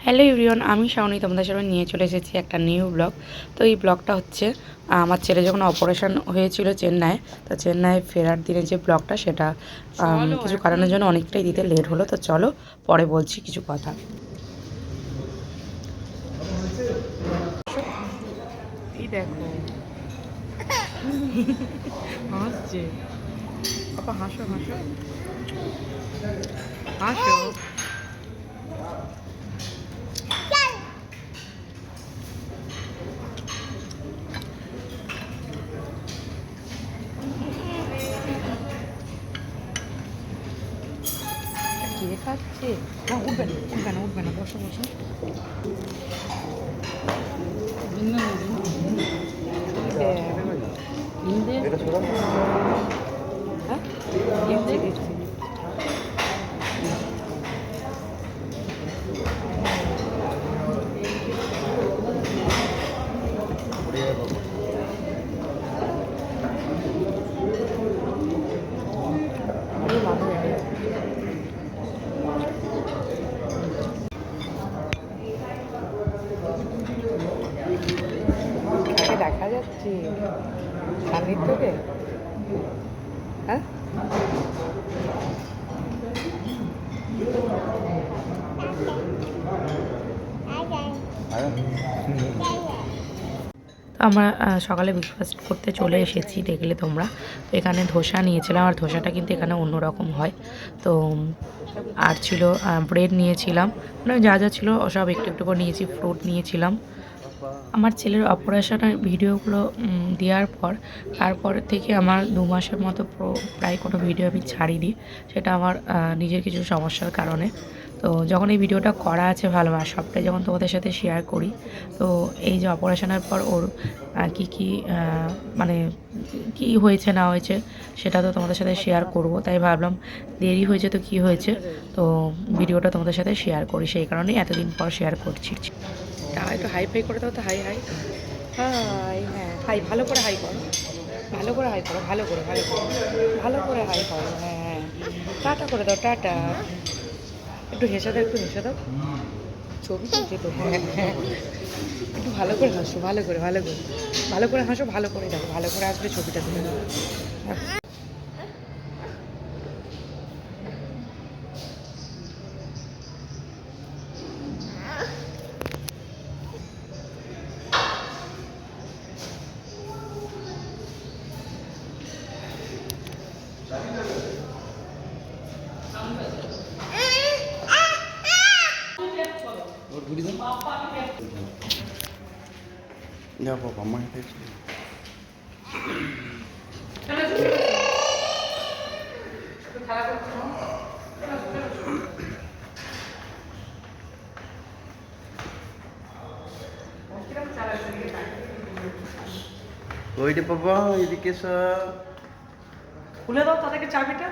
Hello ইউরিয়ন আমি শাওনি তোমাদের সামনে নিয়ে চলে এসেছি একটা নিউ ব্লগ। তো এই ব্লগটা হচ্ছে আমার ছেলে যখন অপারেশন হয়েছিল চেন্নাই তো চেন্নাই ফেরার দিনে যে ব্লগটা সেটা কিছু কারণের জন্য অনেকটাই দিতে লেট হলো তো চলো পরে বলছি কিছু কথা। দেখো। হাসছে। হাসো হাসো। হাসো কে খাচ্ছে না উঠবে না উঠবে না উঠবে না বসো বসো হ্যাঁ দিচ্ছি দিচ্ছি যাচ্ছে সামনের থেকে আমরা সকালে ব্রেকফাস্ট করতে চলে এসেছি, দেখলে তোমরা। তো এখানে ধোসা নিয়েছিলাম, আর ধোসাটা কিন্তু এখানে অন্যরকম হয়। তো, আর ছিল ব্রেড নিয়েছিলাম। মানে যা যা ছিল, সব একটু একটু করে নিয়েছি ফ্রুট নিয়েছিলাম। আমার ছেলের অপারেশনের ভিডিওগুলো দেওয়ার পর, তারপর থেকে আমার দু মাসের মতো প্রায় কোনো ভিডিও আমি ছাড়িনি। সেটা আমার নিজের কিছু সমস্যার কারণে। তো যখন এই ভিডিওটা করা আছে ভালো, আর সবটাই যখন তোমাদের সাথে শেয়ার করি, তো এই যে অপারেশনের পর ওর কি কি মানে কি হয়েছে, না হয়েছে, সেটা তো তোমাদের সাথে শেয়ার করব। তাই ভাবলাম দেরি হয়েছে তো কি হয়েছে, তো ভিডিওটা তোমাদের সাথে শেয়ার করি। সেই কারণেই এতদিন পর শেয়ার করছি। তা একটু হাই ফাই করে দাও তো হাই হাই হাই হ্যাঁ হাই ভালো করে হাই করো। ভালো করে হাই করো, ভালো করে ভালো করে ভালো করে হাই করো হ্যাঁ হ্যাঁ। টাটা করে দাও, টাটা। একটু হেসে দাও, একটু হেসে দাও। ছবি তুলছে তো হ্যাঁ হ্যাঁ। একটু ভালো করে হাসো, ভালো করে ভালো করে। ভালো করে হাসো, ভালো করে দেখো, ভালো করে আসলে ছবিটা তুলে Ya papá, más eso. ওই রে বাবা এদিকে সব খুলে দাও তাদেরকে চাবিটা।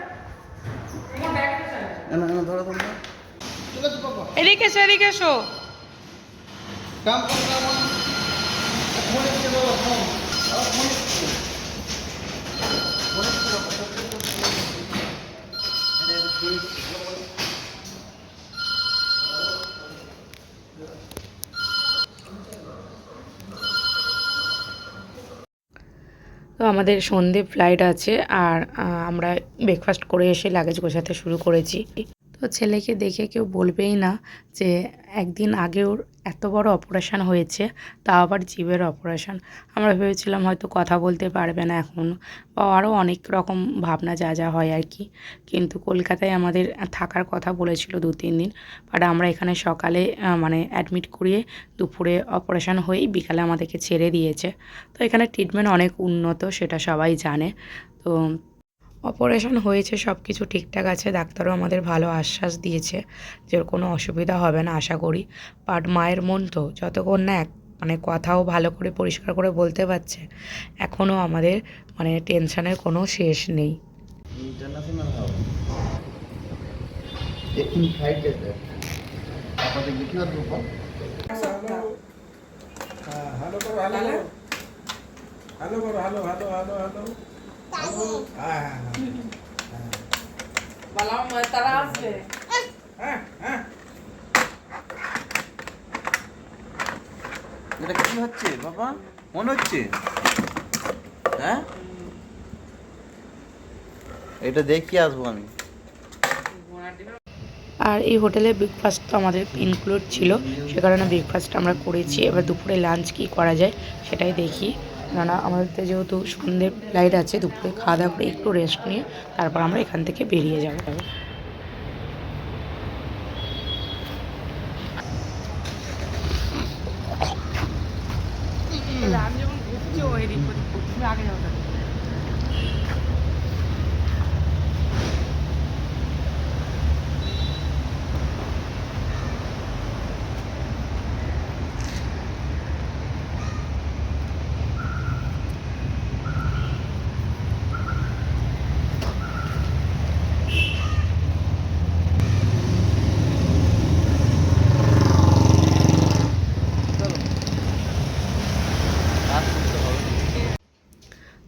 না না ধরো ধরো। এদিকে এসো এদিকে এসো। কাম কর কাম তো আমাদের সন্ধে ফ্লাইট আছে আর আমরা ব্রেকফাস্ট করে এসে লাগেজ গোছাতে শুরু করেছি। তো ছেলেকে দেখে কেউ বলবেই না যে একদিন আগে ওর এত বড় অপারেশান হয়েছে, তা আবার জীবের অপারেশান। আমরা ভেবেছিলাম হয়তো কথা বলতে পারবে না এখন। বা আরও অনেক রকম ভাবনা যা যা হয় আর কি। কিন্তু কলকাতায় আমাদের থাকার কথা বলেছিল দু, তিন দিন। বাট আমরা এখানে সকালে মানে অ্যাডমিট করিয়ে দুপুরে অপারেশান হয়েই বিকালে আমাদেরকে ছেড়ে দিয়েছে। তো এখানে ট্রিটমেন্ট অনেক উন্নত, সেটা সবাই জানে। তো অপারেশন হয়েছে সব কিছু ঠিকঠাক আছে, ডাক্তারও আমাদের ভালো আশ্বাস দিয়েছে যে কোনো অসুবিধা হবে না, আশা করি। বাট মায়ের মন তো, যতক্ষণ না এক মানে কথাও ভালো করে পরিষ্কার করে বলতে পারছে এখনও আমাদের মানে টেনশনের কোনো শেষ নেই। Hello. Hello. Hello. Hello. Hello. এটা কি হচ্ছে, বাবা? মনে হচ্ছে? হ্যাঁ? এটা দেখি আসব আমি। আর এই হোটেলে ব্রেকফাস্ট তো আমাদের ইনক্লুড ছিল, সে কারণে ব্রেকফাস্ট আমরা করেছি। এবার দুপুরে লাঞ্চ কি করা যায়, সেটাই দেখি। কেননা আমাদের যেহেতু সন্ধ্যের ফ্লাইট আছে, দুপুরে খাওয়া দাওয়া করে একটু রেস্ট নিয়ে তারপর আমরা এখান থেকে বেরিয়ে যাব আমি যখন ঘুরছি ও এদিক ওদিক করছে। তুমি আগে যাও তাহলে।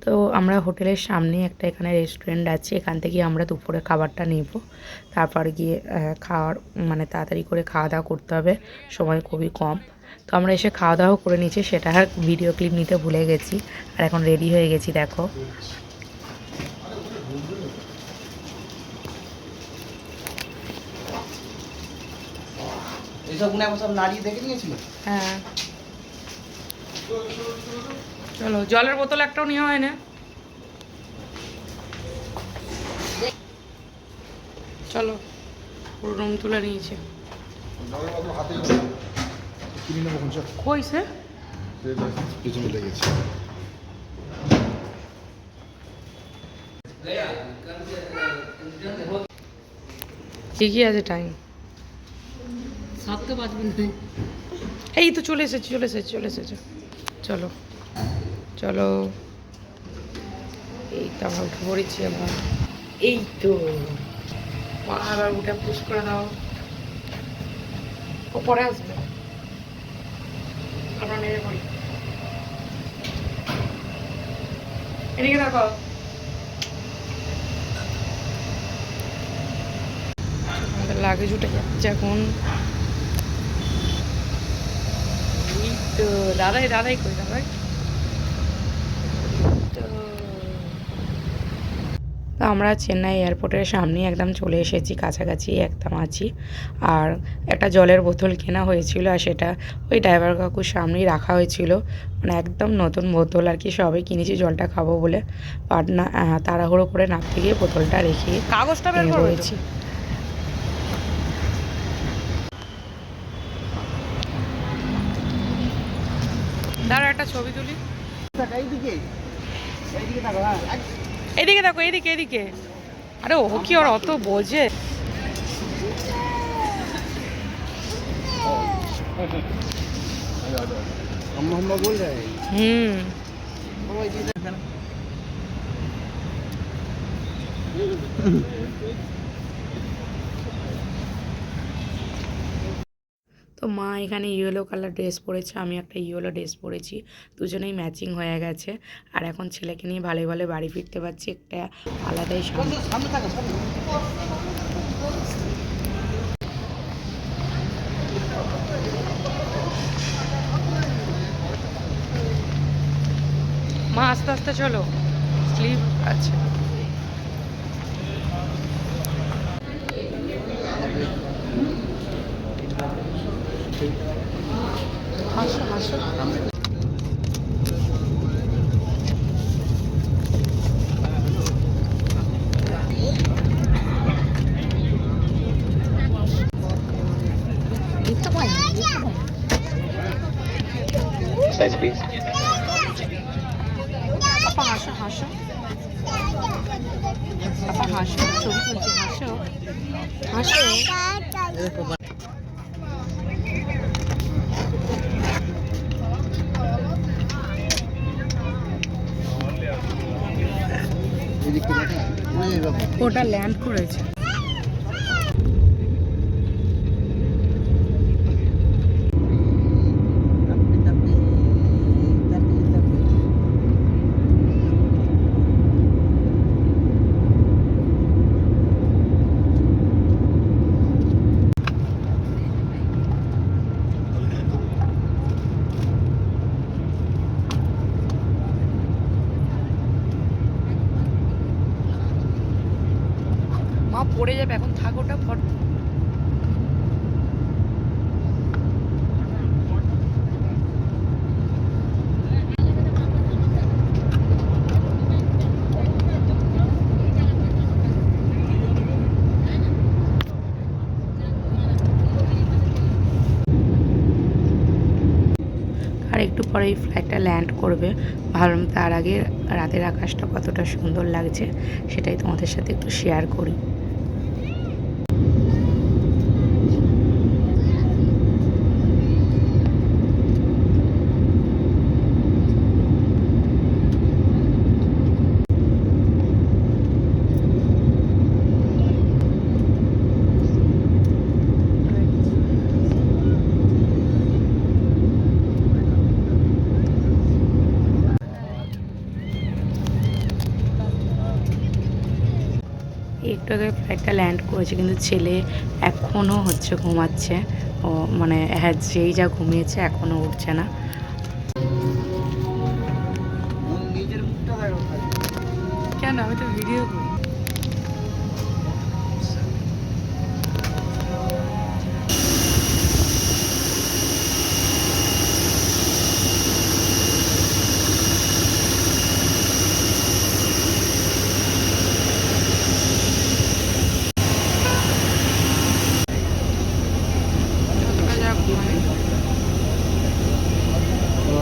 তো আমরা হোটেলের সামনে একটা এখানে রেস্টুরেন্ট আছে এখান থেকে আমরা দুপুরে খাবারটা নেব। তারপর গিয়ে খাওয়ার মানে তাড়াতাড়ি করে খাওয়া দাওয়া করতে হবে সময় খুবই কম। তো আমরা এসে খাওয়া দাওয়া করে নিয়েছি সেটা আর ভিডিও ক্লিপ নিতে ভুলে গেছি আর এখন রেডি হয়ে গেছি দেখো। হ্যাঁ। চলো জলের বোতল একটাও নেওয়া হয় না চলো, পুরো রুম তুলে নিয়েছে। কই ঠিকই আছে টাইম এই তো চলে এসেছি চলে এসেছি, চলে এসেছে। চলো চলো। এই তো আমরা উঠে পড়েছি আবার এই তো। আবার উঠে পুশ করে দাও ও পরে আসবে। আমরা নেমে পড়ি। এদিকে দেখো। আমাদের যাচ্ছে এখন। দাদাই দাদাই কই, দাদাই তো তো আমরা চেন্নাই এয়ারপোর্টের সামনে একদম চলে এসেছি কাছাকাছি একদম আছি। আর একটা জলের বোতল কেনা হয়েছিল আর সেটা ওই ড্রাইভার কাকুর সামনেই রাখা হয়েছিল। মানে একদম নতুন বোতল আর কি সবে কিনেছি জলটা খাব বলে। বাট না তাড়াহুড়ো করে নামতে গিয়ে বোতলটা রেখে কাগজটা বের করেছি দাঁড়া একটা ছবি তুলি। এইদিকে এইদিকে থাকো এদিকে দেখো এদিকে এদিকে। আরে ও কি ওর অত বোঝে? হুম। তো মা এখানে ইয়েলো কালার ড্রেস পরেছে আমি একটা ইয়েলো ড্রেস পরেছি। দুজনেই ম্যাচিং হয়ে গেছে। আর এখন ছেলেকে নিয়ে ভালো ভালো বাড়ি ফিরতে পারছি একটা আলাদাই মা আস্তে আস্তে চলো। স্লিপ আছে। হাসো হাসো। আপা হাসো ছবি তুলছে হাসো। হাসো। ওটা ল্যান্ড করেছে। পড়ে যাবে, এখন থাক ওটা, ফট। আর একটু এই ফ্লাইটটা ল্যান্ড করবে। ভাবলাম তার আগে রাতের আকাশটা কতটা সুন্দর লাগছে, সেটাই তোমাদের সাথে একটু শেয়ার করি। একটু আগে ফ্লাইটটা ল্যান্ড করেছে কিন্তু ছেলে এখনও হচ্ছে ঘুমাচ্ছে। ও মানে হ্যাঁ যেই যা ঘুমিয়েছে এখনও উঠছে না। কেন? আমি তো ভিডিও করি।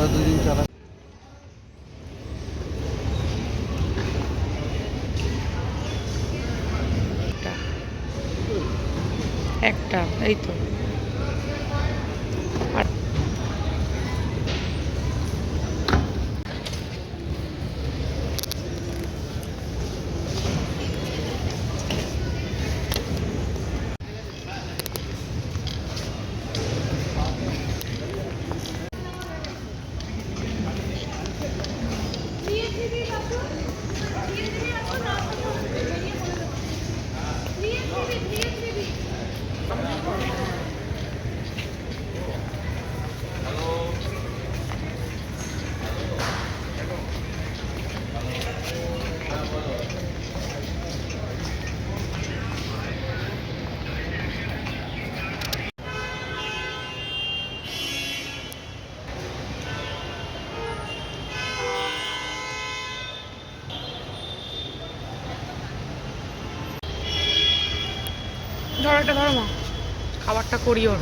দুদিন চালা। একটা এই তো। একটা ধরো মা। খাবারটা করি ওর